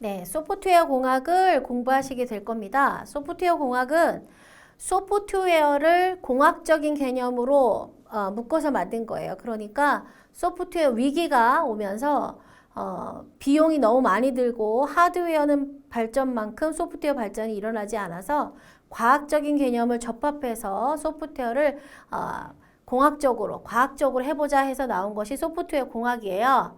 네, 소프트웨어 공학을 공부하시게 될 겁니다. 소프트웨어 공학은 소프트웨어를 공학적인 개념으로 어, 묶어서 만든 거예요. 그러니까 소프트웨어 위기가 오면서 어, 비용이 너무 많이 들고 하드웨어는 발전만큼 소프트웨어 발전이 일어나지 않아서 과학적인 개념을 접합해서 소프트웨어를 어, 공학적으로, 과학적으로 해보자 해서 나온 것이 소프트웨어 공학이에요.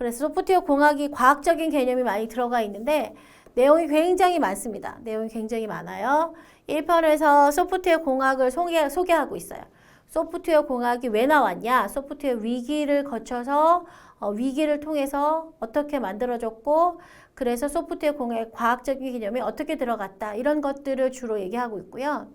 그래서 소프트웨어 공학이 과학적인 개념이 많이 들어가 있는데 내용이 굉장히 많습니다. 내용이 굉장히 많아요. 1편에서 소프트웨어 공학을 소개, 소개하고 있어요. 소프트웨어 공학이 왜 나왔냐? 소프트웨어 위기를 거쳐서 어, 위기를 통해서 어떻게 만들어졌고 그래서 소프트웨어 공학의 과학적인 개념이 어떻게 들어갔다 이런 것들을 주로 얘기하고 있고요.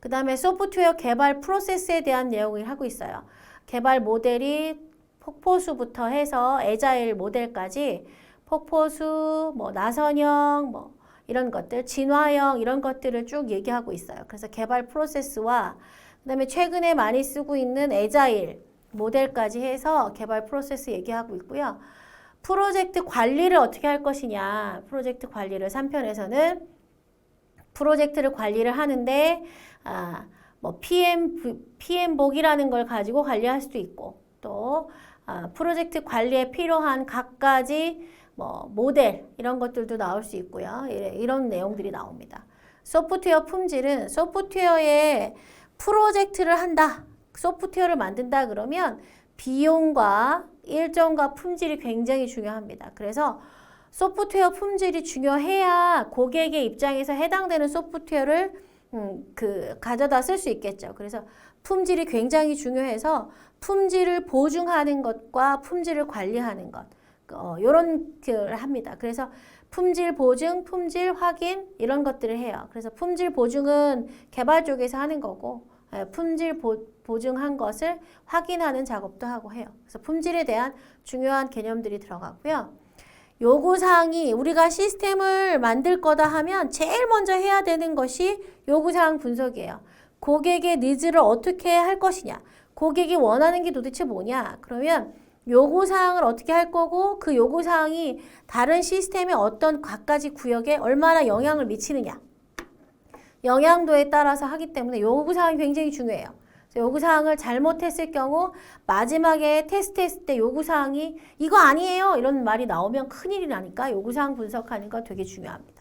그 다음에 소프트웨어 개발 프로세스에 대한 내용을 하고 있어요. 개발 모델이 폭포수부터 해서 에자일 모델까지 폭포수, 뭐 나선형, 뭐 이런 것들, 진화형 이런 것들을 쭉 얘기하고 있어요. 그래서 개발 프로세스와 그다음에 최근에 많이 쓰고 있는 에자일 모델까지 해서 개발 프로세스 얘기하고 있고요. 프로젝트 관리를 어떻게 할 것이냐. 프로젝트 관리를 3편에서는 프로젝트를 관리를 하는데 아, 뭐 PM PM복이라는 걸 가지고 관리할 수도 있고 또 아, 프로젝트 관리에 필요한 각가지 뭐 모델 이런 것들도 나올 수 있고요. 이런 내용들이 나옵니다. 소프트웨어 품질은 소프트웨어에 프로젝트를 한다. 소프트웨어를 만든다 그러면 비용과 일정과 품질이 굉장히 중요합니다. 그래서 소프트웨어 품질이 중요해야 고객의 입장에서 해당되는 소프트웨어를 음, 그 가져다 쓸 수 있겠죠. 그래서 품질이 굉장히 중요해서 품질을 보증하는 것과 품질을 관리하는 것 어, 요런 그 합니다. 그래서 품질 보증, 품질 확인 이런 것들을 해요. 그래서 품질 보증은 개발 쪽에서 하는 거고 예, 품질 보, 보증한 것을 확인하는 작업도 하고 해요. 그래서 품질에 대한 중요한 개념들이 들어가고요. 요구사항이 우리가 시스템을 만들 거다 하면 제일 먼저 해야 되는 것이 요구사항 분석이에요. 고객의 니즈를 어떻게 할 것이냐. 고객이 원하는 게 도대체 뭐냐. 그러면 요구사항을 어떻게 할 거고 그 요구사항이 다른 시스템의 어떤 각가지 구역에 얼마나 영향을 미치느냐. 영향도에 따라서 하기 때문에 요구사항이 굉장히 중요해요. 요구사항을 잘못했을 경우 마지막에 테스트했을 때 요구사항이 이거 아니에요 이런 말이 나오면 큰일이 나니까 요구사항 분석하는 거 되게 중요합니다.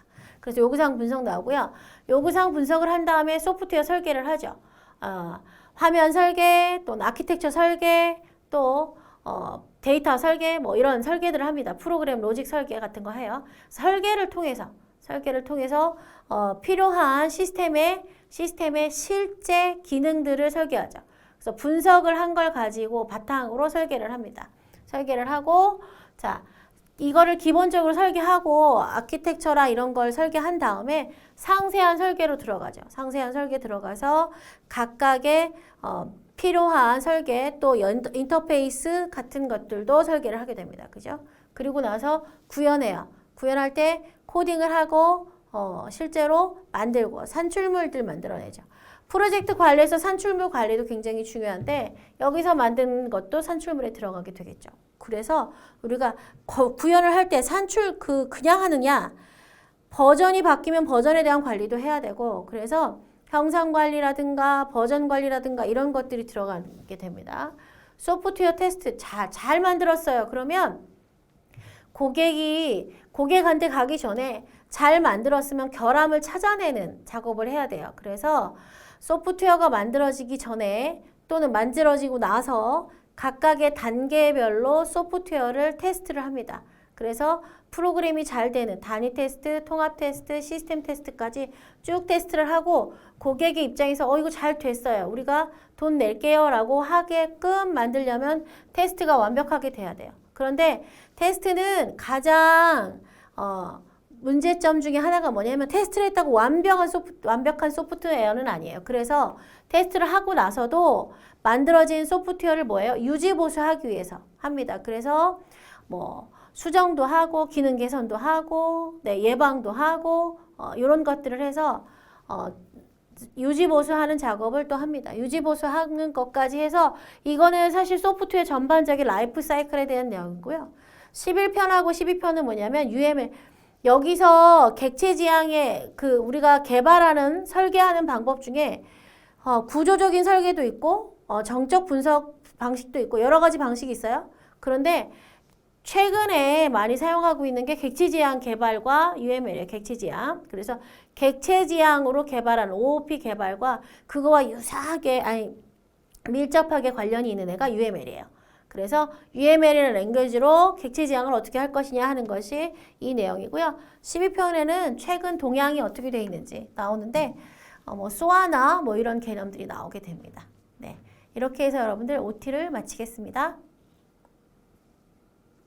그래서 요구사항 분석 나오고요. 요구사항 분석을 한 다음에 소프트웨어 설계를 하죠. 어, 화면 설계, 또 아키텍처 설계, 또 어, 데이터 설계 뭐 이런 설계들을 합니다. 프로그램 로직 설계 같은 거 해요. 설계를 통해서 설계를 통해서 어, 필요한 시스템의 시스템의 실제 기능들을 설계하죠. 그래서 분석을 한 걸 가지고 바탕으로 설계를 합니다. 설계를 하고 자 이거를 기본적으로 설계하고 아키텍처라 이런 걸 설계한 다음에 상세한 설계로 들어가죠. 상세한 설계 들어가서 각각의 어, 필요한 설계 또 인터페이스 같은 것들도 설계를 하게 됩니다. 그죠? 그리고 나서 구현해요. 구현할 때 코딩을 하고 어, 실제로 만들고 산출물들 만들어내죠. 프로젝트 관리에서 산출물 관리도 굉장히 중요한데 여기서 만든 것도 산출물에 들어가게 되겠죠. 그래서 우리가 구현을 할 때 산출 그 그냥 하느냐 버전이 바뀌면 버전에 대한 관리도 해야 되고 그래서 형상 관리라든가 버전 관리라든가 이런 것들이 들어가게 됩니다. 소프트웨어 테스트 잘, 잘 만들었어요. 그러면 고객이 고객한테 가기 전에 잘 만들었으면 결함을 찾아내는 작업을 해야 돼요. 그래서 소프트웨어가 만들어지기 전에 또는 만들어지고 나서 각각의 단계별로 소프트웨어를 테스트를 합니다. 그래서 프로그램이 잘 되는 단위 테스트, 통합 테스트, 시스템 테스트까지 쭉 테스트를 하고 고객의 입장에서 어 이거 잘 됐어요. 우리가 돈 낼게요 라고 하게끔 만들려면 테스트가 완벽하게 돼야 돼요. 그런데 테스트는 가장 어, 문제점 중에 하나가 뭐냐면 테스트를 했다고 완벽한 소프, 완벽한 소프트웨어는 아니에요. 그래서 테스트를 하고 나서도 만들어진 소프트웨어를 뭐예요? 유지 보수하기 위해서 합니다. 그래서 뭐 수정도 하고 기능 개선도 하고 네, 예방도 하고 어, 이런 것들을 해서 어, 유지 보수하는 작업을 또 합니다. 유지 보수하는 것까지 해서 이거는 사실 소프트웨어 전반적인 라이프 사이클에 대한 내용이고요. 11편하고 12편은 뭐냐면 UML 여기서 객체 지향의 그 우리가 개발하는 설계하는 방법 중에 어, 구조적인 설계도 있고 어, 정적 분석 방식도 있고 여러 가지 방식이 있어요. 그런데 최근에 많이 사용하고 있는 게 객체 지향 개발과 UML이에요. 객체 지향. 그래서 객체 지향으로 개발한 OOP 개발과 그거와 유사하게 아니 밀접하게 관련이 있는 애가 UML이에요. 그래서 UML이라는 랭귀지로 객체 지향을 어떻게 할 것이냐 하는 것이 이 내용이고요. 12편에는 최근 동향이 어떻게 되어 있는지 나오는데 어, 뭐 소아나 뭐 이런 개념들이 나오게 됩니다. 네. 이렇게 해서 여러분들 OT를 마치겠습니다.